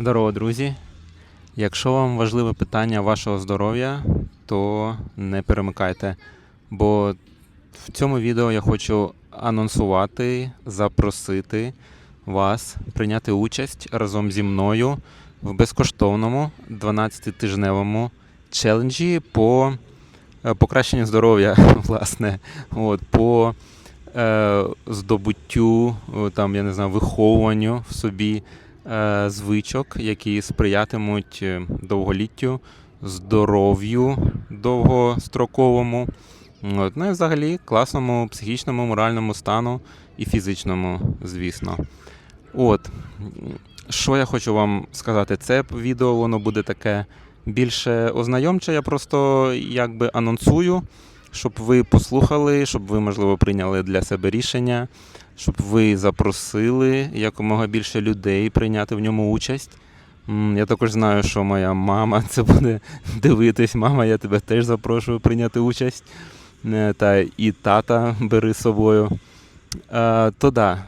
Здорово, друзі! Якщо вам важливе питання вашого здоров'я, то не перемикайте. Бо в цьому відео я хочу анонсувати, запросити вас прийняти участь разом зі мною в безкоштовному 12-тижневому челенджі по е, покращенню здоров'я, власне, от, по е, здобуттю, там, я не знаю, виховуванню в собі е, звичок, які сприятимуть е, довголіттю, здоров'ю довгостроковому, ну і взагалі класному психічному, моральному стану і фізичному, звісно. От, що я хочу вам сказати, це відео воно буде таке більше ознайомче. Я просто якби анонсую, щоб ви послухали, щоб ви, можливо, прийняли для себе рішення, щоб ви запросили якомога більше людей прийняти в ньому участь. Я також знаю, що моя мама це буде дивитись. Мама, я тебе теж запрошую прийняти участь. Е, Та і тата бери з собою. Е, То да,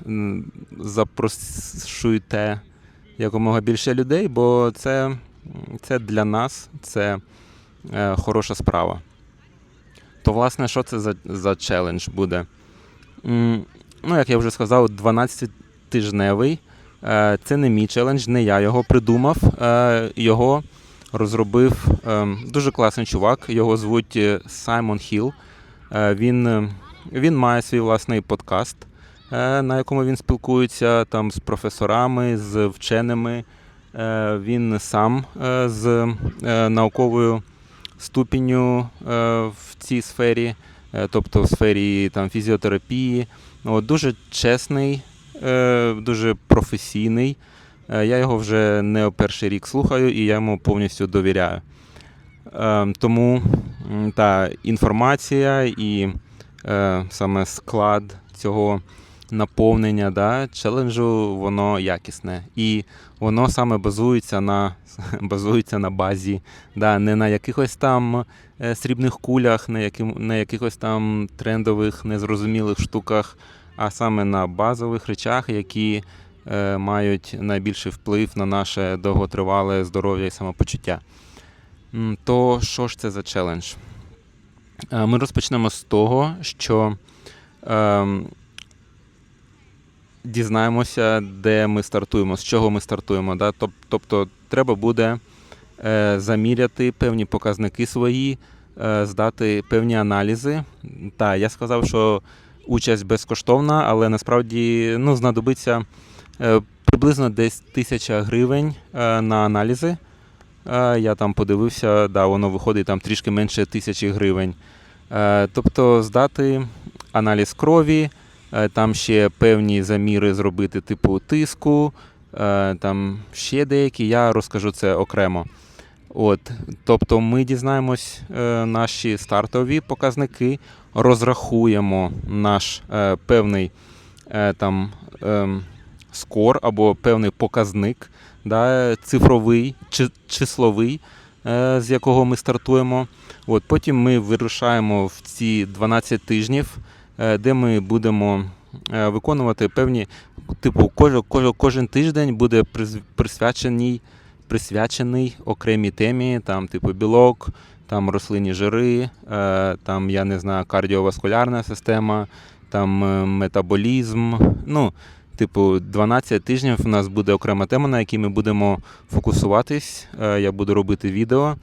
запрошуйте якомога більше людей, бо це, це для нас це е, хороша справа. То, власне, що це за, за челендж буде? Ну, як я вже сказав, 12-тижневий. Е, Це не мій челендж, не я його придумав. Е, Його розробив е, дуже класний чувак. Його звуть е, Саймон Хіл. Він, е, він має свій власний подкаст, на якому він спілкується там з професорами, з вченими. Він сам з науковою ступінню е, в цій сфері, е, тобто в сфері там, фізіотерапії. От, дуже чесний, е, дуже професійний. Я його вже не перший рік слухаю і я йому повністю довіряю. Тому та інформація і саме склад цього наповнення да, челенджу, воно якісне. І воно саме базується на, базується на базі, да, не на якихось там е, срібних кулях, не, яким, не якихось там трендових, незрозумілих штуках, а саме на базових речах, які е, мають найбільший вплив на наше довготривале здоров'я і самопочуття. То що ж це за челендж? Е, Ми розпочнемо з того, що ем, дізнаємося, де ми стартуємо, з чого ми стартуємо. Да? Тобто треба буде е, заміряти певні показники свої, е, здати певні аналізи. Так, я сказав, що участь безкоштовна, але насправді ну, знадобиться е, приблизно десь тисяча гривень на аналізи. Я там подивився, да, воно виходить там трішки менше тисячі гривень. Тобто здати аналіз крові, там ще певні заміри зробити, типу тиску, е, там ще деякі, я розкажу це окремо. От, тобто ми дізнаємось е, наші стартові показники, розрахуємо наш е, певний е, там, ем, скор або певний показник, да, цифровий числовий, е, з якого ми стартуємо. От, потім ми вирушаємо в ці 12 тижнів, е, де ми будемо е, виконувати певні, типу, кожен, кожен, кожен тиждень буде присвячений, присвячений окремій темі, там, типу, білок, там рослинні жири, е, там, я не знаю, кардіоваскулярна система, там е, метаболізм. Ну, Типу, 12 тижнів у нас буде окрема тема, на якій ми будемо фокусуватись. Е, Я буду робити відео,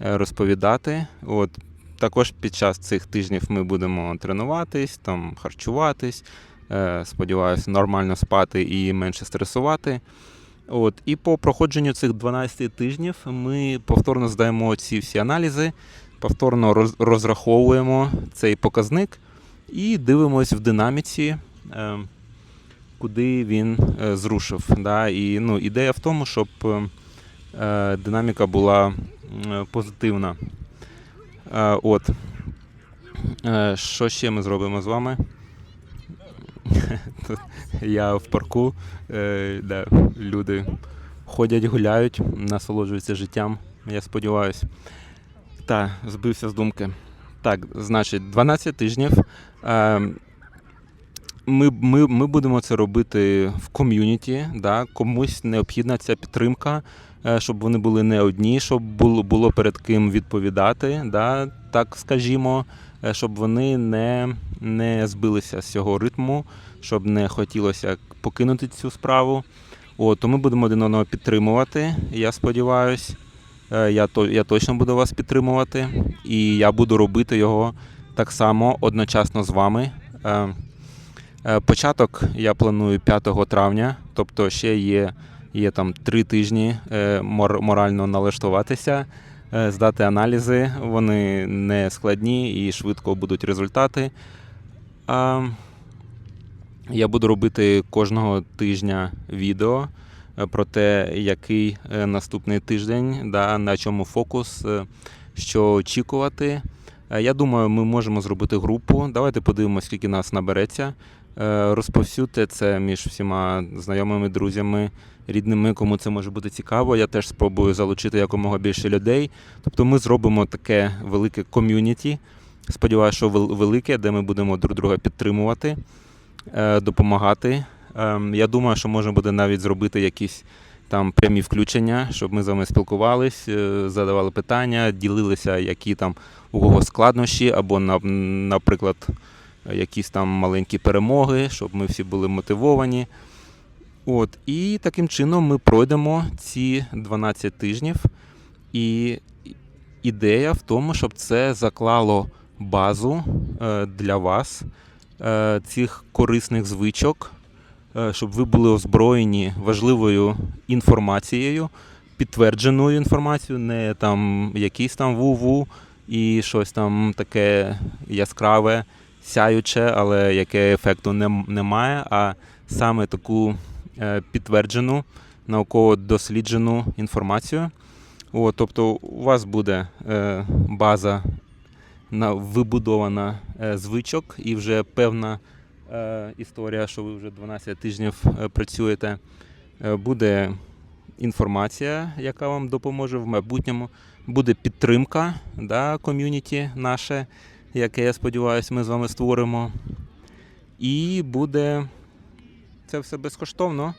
е, розповідати. От. Також під час цих тижнів ми будемо тренуватись, там, харчуватись, е, сподіваюся, нормально спати і менше стресувати. От. І по проходженню цих 12 тижнів ми повторно здаємо ці всі аналізи, повторно розраховуємо цей показник і дивимось в динаміці. Е, куди він е, зрушив. Да? І ну, ідея в тому, щоб динаміка була позитивна. Е, от. Е, що ще ми зробимо з вами? Я в парку, е, де люди ходять, гуляють, насолоджуються життям, я сподіваюся. Так, збився з думки. Так, значить, 12 тижнів. Ми, ми, ми будемо це робити в ком'юніті. Да? Комусь необхідна ця підтримка, щоб вони були не одні, щоб було, перед ким відповідати, да? так скажімо, е, щоб вони не, не збилися з цього ритму, щоб не хотілося покинути цю справу. От, то ми будемо один одного підтримувати. Я сподіваюся. Я, то, я точно буду вас підтримувати, і я буду робити його так само одночасно з вами. Е, е, Початок я планую 5 травня, тобто ще є, є там три тижні е, морально налаштуватися, е, здати аналізи. Вони не складні і швидко будуть результати. А, Я буду робити кожного тижня відео е, про те, який наступний тиждень, да, на чому фокус, що очікувати. Я думаю, ми можемо зробити групу. Давайте подивимося, скільки нас набереться. Е, Розповсюдьте це між всіма знайомими, друзями, рідними, кому це може бути цікаво. Я теж спробую залучити якомога більше людей. Тобто ми зробимо таке велике ком'юніті. Сподіваюся, що велике, де ми будемо друг друга підтримувати, е, допомагати. Ем, Я думаю, що можна буде навіть зробити якісь там прямі включення, щоб ми з вами спілкувались, е, задавали питання, ділилися, які там у кого складнощі, або, наприклад, якісь там маленькі перемоги, щоб ми всі були мотивовані. От, і таким чином ми пройдемо ці 12 тижнів. І ідея в тому, щоб це заклало базу е, для вас е, цих корисних звичок, е, щоб ви були озброєні важливою інформацією, підтвердженою інформацією, не там якийсь там ву-ву і щось там таке яскраве, сяюче, але яке ефекту не, немає, а саме таку е, підтверджену, науково досліджену інформацію. О, тобто у вас буде е, база на, вибудована е, звичок і вже певна історія, що ви вже 12 тижнів працюєте. Буде інформація, яка вам допоможе в майбутньому. Буде підтримка да, ком'юніті наше, яке, я сподіваюся, ми з вами створимо. І буде це все безкоштовно.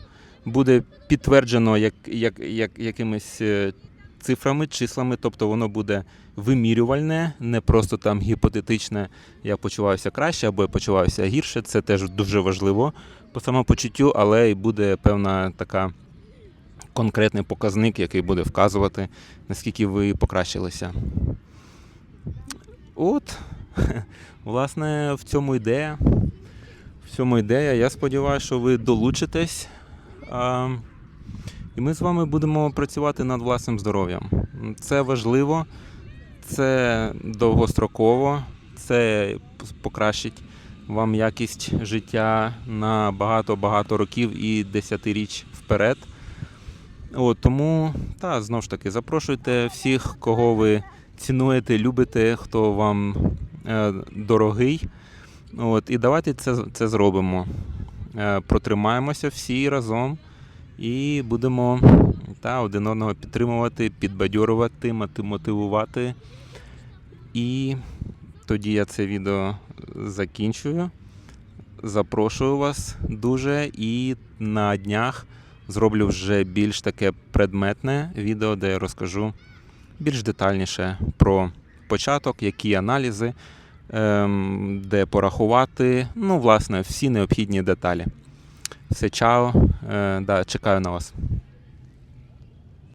Буде підтверджено як, як, як, якимись е, цифрами, числами, тобто воно буде вимірювальне, не просто там гіпотетичне, я почуваюся краще або я почуваюся гірше. Це теж дуже важливо по самопочуттю, але і буде певна така конкретний показник, який буде вказувати, наскільки ви покращилися. От, власне, в цьому ідея. В цьому ідея. Я сподіваюся, що ви долучитесь. І ми з вами будемо працювати над власним здоров'ям. Це важливо, це довгостроково, це покращить вам якість життя на багато-багато років і десятиріч вперед. От, тому, та, знову ж таки, запрошуйте всіх, кого ви цінуєте, любите, хто вам дорогий. От, і давайте це, це зробимо. Е, протримаємося всі разом і будемо та, один одного підтримувати, підбадьорувати, мотивувати. І тоді я це відео закінчую. Запрошую вас дуже і на днях зроблю вже більш таке предметне відео, де я розкажу більш детальніше про початок, які аналізи, ем, де порахувати, ну, власне, всі необхідні деталі. Все, чао. Е, да, чекаю на вас.